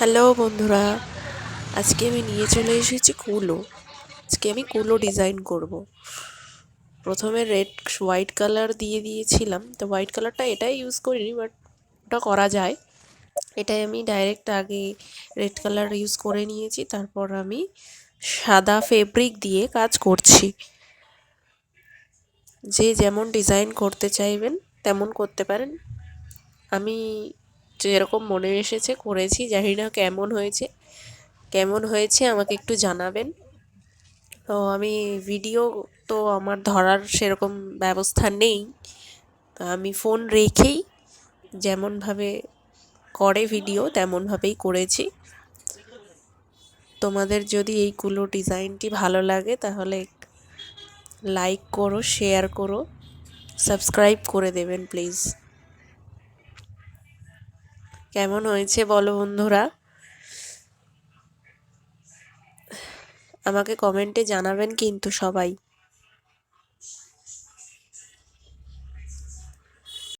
Hello বন্ধুরা, আজকে আমি নিয়ে চলে এসেছি কুলো। আজকে আমি কুলো ডিজাইন করব। প্রথমে রেড, হোয়াইট কালার দিয়ে দিয়েছিলাম। তো হোয়াইট কালারটা এটাই ইউজ করিনি বাট ওটা করা যায়। এটাই আমি ডাইরেক্ট আগে রেড কালার ইউজ করে নিয়েছি, তারপর আমি সাদা ফেব্রিক দিয়ে কাজ করছি। যে যেমন ডিজাইন করতে চাইবেন, তেমন করতে পারেন। আমি যেরকম মনে এসেছে, করেছি, জানি না কেমন হয়েছে। কেমন হয়েছে আমাকে একটু জানাবেন। তো আমি ভিডিও তো আমার ধরার সেরকম ব্যবস্থা নেই। আমি ফোন রেখেই যেমনভাবে করে ভিডিও তেমনভাবেই করেছি। তোমাদের যদি এই কুলো ডিজাইনটি ভালো লাগে, তাহলে লাইক করো শেয়ার করো সাবস্ক্রাইব করে দেবেন প্লিজ কেমন হয়েছে বলো বন্ধুরা? আমাকে কমেন্টে জানাবেন কিন্তু সবাই।